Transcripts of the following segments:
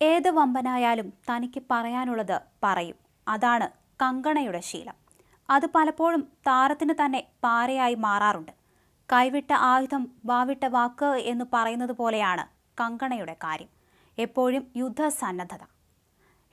ഏത് വമ്പനായാലും തനിക്ക് പറയാനുള്ളത് പറയും. അതാണ് കങ്കണയുടെ ശീലം. അത് പലപ്പോഴും താരത്തിന് തന്നെ പാരയായി മാറാറുണ്ട്. കൈവിട്ട ആയുധം വാവിട്ട വാക്ക് എന്ന് പറയുന്നത് പോലെയാണ് കങ്കണയുടെ കാര്യം. എപ്പോഴും യുദ്ധസന്നദ്ധത.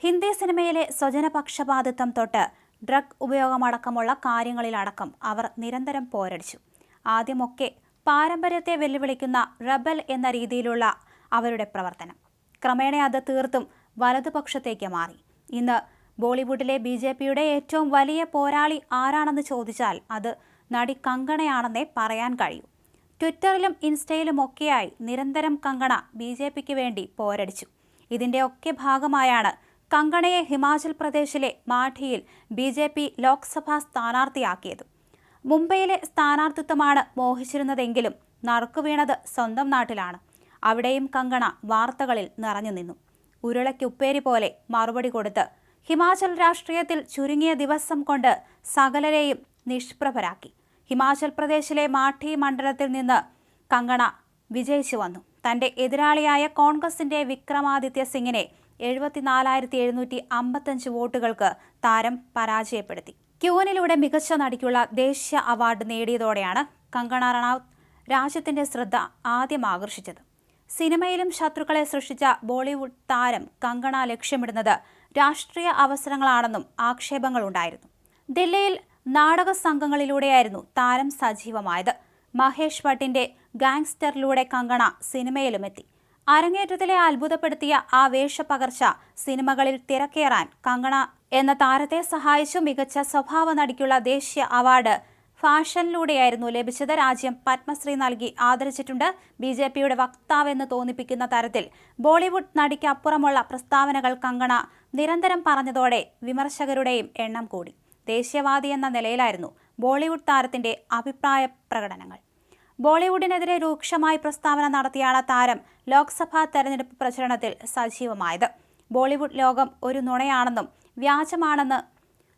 ഹിന്ദി സിനിമയിലെ സ്വജനപക്ഷപാതിത്വം തൊട്ട് ഡ്രഗ് ഉപയോഗമടക്കമുള്ള കാര്യങ്ങളിലടക്കം അവർ നിരന്തരം പോരടിച്ചു. ആദ്യമൊക്കെ പാരമ്പര്യത്തെ വെല്ലുവിളിക്കുന്ന റബൽ എന്ന രീതിയിലുള്ള അവരുടെ പ്രവർത്തനം. ക്രമേണ അത് തീർത്തും വലതുപക്ഷത്തേക്ക് മാറി. ഇന്ന് ബോളിവുഡിലെ ബി ജെ പിയുടെ ഏറ്റവും വലിയ പോരാളി ആരാണെന്ന് ചോദിച്ചാൽ അത് നടി കങ്കണയാണെന്നേ പറയാൻ കഴിയൂ. ട്വിറ്ററിലും ഇൻസ്റ്റയിലും ഒക്കെയായി നിരന്തരം കങ്കണ ബി ജെ പിക്ക് വേണ്ടി പോരടിച്ചു. ഇതിന്റെ ഒക്കെ ഭാഗമായാണ് കങ്കണയെ ഹിമാചൽ പ്രദേശിലെ മാഠിയിൽ ബി ജെ പി ലോക്സഭാ സ്ഥാനാർത്ഥിയാക്കിയത്. മുംബൈയിലെ സ്ഥാനാർത്ഥിത്വമാണ് മോഹിച്ചിരുന്നതെങ്കിലും നറുക്കു വീണത് സ്വന്തം നാട്ടിലാണ്. അവിടെയും കങ്കണ വാർത്തകളിൽ നിറഞ്ഞു നിന്നു. ഉരുളയ്ക്ക് ഉപ്പേരി പോലെ മറുപടി കൊടുത്ത് ഹിമാചൽ രാഷ്ട്രീയത്തിൽ ചുരുങ്ങിയ ദിവസം കൊണ്ട് സകലരെയും നിഷ്പ്രഭരാക്കി. ഹിമാചൽ പ്രദേശിലെ മാഠി മണ്ഡലത്തിൽ നിന്ന് കങ്കണ വിജയിച്ചു വന്നു. തന്റെ എതിരാളിയായ കോൺഗ്രസിന്റെ വിക്രമാദിത്യ സിംഗിനെ എഴുപത്തിനാലായിരത്തി എഴുന്നൂറ്റി അമ്പത്തഞ്ച് വോട്ടുകൾക്ക് താരം പരാജയപ്പെടുത്തി. ക്യൂനിലൂടെ മികച്ച നടിക്കുള്ള ദേശീയ അവാർഡ് നേടിയതോടെയാണ് കങ്കണ റണാവത്ത് രാജ്യത്തിന്റെ ശ്രദ്ധ ആദ്യം ആകർഷിച്ചത്. സിനിമയിലും ശത്രുക്കളെ സൃഷ്ടിച്ച ബോളിവുഡ് താരം കങ്കണ ലക്ഷ്യമിടുന്നത് രാഷ്ട്രീയ അവസരങ്ങളാണെന്നും ആക്ഷേപങ്ങളുണ്ടായിരുന്നു. ദില്ലിയിൽ നാടക സംഘങ്ങളിലൂടെയായിരുന്നു താരം സജീവമായത്. മഹേഷ് ഭട്ടിന്റെ ഗാങ്സ്റ്ററിലൂടെ കങ്കണ സിനിമയിലുമെത്തി. അരങ്ങേറ്റത്തിലെ അത്ഭുതപ്പെടുത്തിയ ആ വേഷപകർച്ച സിനിമകളിൽ തിരക്കേറാൻ കങ്കണ എന്ന താരത്തെ സഹായിച്ചു മികച്ച സ്വഭാവ നടിക്കുള്ള ദേശീയ അവാർഡ് ഫാഷനിലൂടെയായിരുന്നു ലഭിച്ചത്. രാജ്യം പത്മശ്രീ നൽകി ആദരിച്ചിട്ടുണ്ട്. ബി ജെ പിയുടെ വക്താവെന്ന് തോന്നിപ്പിക്കുന്ന തരത്തിൽ ബോളിവുഡ് നടിക്ക് അപ്പുറമുള്ള പ്രസ്താവനകൾ കങ്കണ നിരന്തരം പറഞ്ഞതോടെ വിമർശകരുടെയും എണ്ണം കൂടി. ദേശീയവാദി എന്ന നിലയിലായിരുന്നു ബോളിവുഡ് താരത്തിന്റെ അഭിപ്രായ പ്രകടനങ്ങൾ. ബോളിവുഡിനെതിരെ രൂക്ഷമായി പ്രസ്താവന നടത്തിയാണ് താരം ലോക്സഭാ തെരഞ്ഞെടുപ്പ് പ്രചരണത്തിൽ സജീവമായത്. ബോളിവുഡ് ലോകം ഒരു നുണയാണെന്നും വ്യാജമാണെന്ന്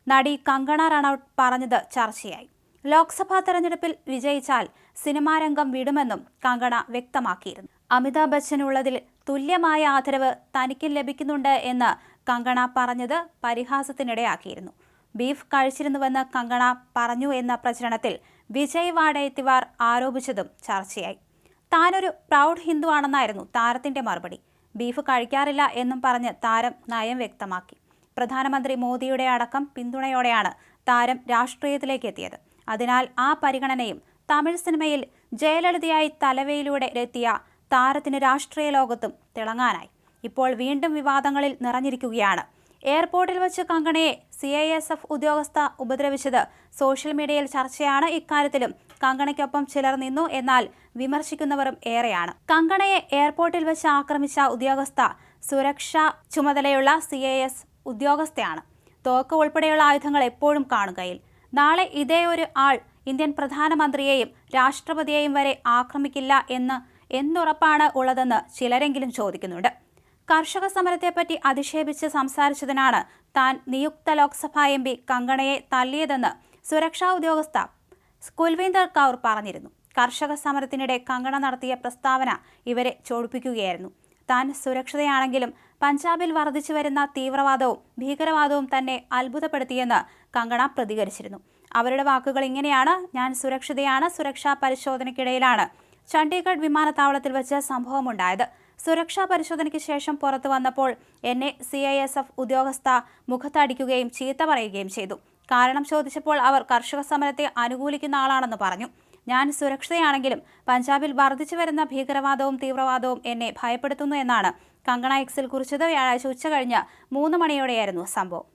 നടി കങ്കണ റണൌട്ട് പറഞ്ഞത് ചർച്ചയായി. ലോക്സഭാ തെരഞ്ഞെടുപ്പിൽ വിജയിച്ചാൽ സിനിമാ രംഗം വിടുമെന്നും കങ്കണ വ്യക്തമാക്കിയിരുന്നു. അമിതാഭ് ബച്ചനുള്ളതിൽ തുല്യമായ ആദരവ് തനിക്ക് ലഭിക്കുന്നുണ്ട് എന്ന് കങ്കണ പറഞ്ഞത് പരിഹാസത്തിനിടയാക്കിയിരുന്നു. ബീഫ് കഴിച്ചിരുന്നുവെന്ന് കങ്കണ പറഞ്ഞു എന്ന പ്രചരണത്തിൽ വിജയ് വാഡേത്തിവാർ ആരോപിച്ചതും ചർച്ചയായി. താനൊരു പ്രൗഡ് ഹിന്ദു ആണെന്നായിരുന്നു താരത്തിന്റെ മറുപടി. ബീഫ് കഴിക്കാറില്ല എന്നും പറഞ്ഞ് താരം നയം വ്യക്തമാക്കി. പ്രധാനമന്ത്രി മോദിയുടെ അടക്കം പിന്തുണയോടെയാണ് താരം രാഷ്ട്രീയത്തിലേക്ക് എത്തിയത്. അതിനാൽ ആ പരിഗണനയും തമിഴ് സിനിമയിൽ ജയലളിതയായി തലവയിലൂടെ എത്തിയ താരത്തിന് രാഷ്ട്രീയ ലോകത്തും തിളങ്ങാനായി. ഇപ്പോൾ വീണ്ടും വിവാദങ്ങളിൽ നിറഞ്ഞിരിക്കുകയാണ്. എയർപോർട്ടിൽ വെച്ച് കങ്കണയെ സി ഐ എസ് എഫ് ഉദ്യോഗസ്ഥ ഉപദ്രവിച്ചത് സോഷ്യൽ മീഡിയയിൽ ചർച്ചയാണ് ഇക്കാര്യത്തിലും. കങ്കണയ്ക്കൊപ്പം ചിലർ നിന്നു എന്നാൽ വിമർശിക്കുന്നവരും ഏറെയാണ്. കങ്കണയെ എയർപോർട്ടിൽ വെച്ച് ആക്രമിച്ച ഉദ്യോഗസ്ഥ സുരക്ഷാ ചുമതലയുള്ള സി ഉദ്യോഗസ്ഥയാണ്. തോക്ക് ഉൾപ്പെടെയുള്ള ആയുധങ്ങൾ എപ്പോഴും കാണുകയിൽ. നാളെ ഇതേ ഒരു ആൾ ഇന്ത്യൻ പ്രധാനമന്ത്രിയെയും രാഷ്ട്രപതിയെയും വരെ ആക്രമിക്കില്ല എന്ന് എന്തുറപ്പാണ് ഉള്ളതെന്ന് ചിലരെങ്കിലും ചോദിക്കുന്നുണ്ട്. കർഷക സമരത്തെപ്പറ്റി അധിക്ഷേപിച്ച് സംസാരിച്ചതിനാണ് താൻ നിയുക്ത ലോക്സഭാ എം പി കങ്കണയെ തല്ലിയതെന്ന് സുരക്ഷാ ഉദ്യോഗസ്ഥ കുൽവീന്ദർ കൗർ പറഞ്ഞിരുന്നു. കർഷക സമരത്തിനിടെ കങ്കണ നടത്തിയ പ്രസ്താവന ഇവരെ ചോടിപ്പിക്കുകയായിരുന്നു. താൻ സുരക്ഷിതയാണെങ്കിലും പഞ്ചാബിൽ വർദ്ധിച്ചു വരുന്ന തീവ്രവാദവും ഭീകരവാദവും തന്നെ അത്ഭുതപ്പെടുത്തിയെന്ന് കങ്കണ പ്രതികരിച്ചിരുന്നു. അവരുടെ വാക്കുകൾ ഇങ്ങനെയാണ് ഞാൻ സുരക്ഷിതയാണ് സുരക്ഷാ പരിശോധനയ്ക്കിടയിലാണ് ചണ്ഡീഗഡ് വിമാനത്താവളത്തിൽ വെച്ച് സംഭവമുണ്ടായത്. സുരക്ഷാ പരിശോധനയ്ക്ക് ശേഷം പുറത്തു വന്നപ്പോൾ എന്നെ സി ഐ എസ് എഫ് ഉദ്യോഗസ്ഥ മുഖത്തടിക്കുകയും ചീത്ത പറയുകയും ചെയ്തു. കാരണം ചോദിച്ചപ്പോൾ അവർ കർഷക സമരത്തെ അനുകൂലിക്കുന്ന ആളാണെന്ന് പറഞ്ഞു. ഞാൻ സുരക്ഷിതയാണെങ്കിലും പഞ്ചാബിൽ വർദ്ധിച്ചു വരുന്ന ഭീകരവാദവും തീവ്രവാദവും എന്നെ ഭയപ്പെടുത്തുന്നു എന്നാണ് കങ്കണ എക്സിൽ കുറിച്ചത് വ്യാഴാഴ്ച ഉച്ചകഴിഞ്ഞ് മൂന്ന് മണിയോടെയായിരുന്നു സംഭവം.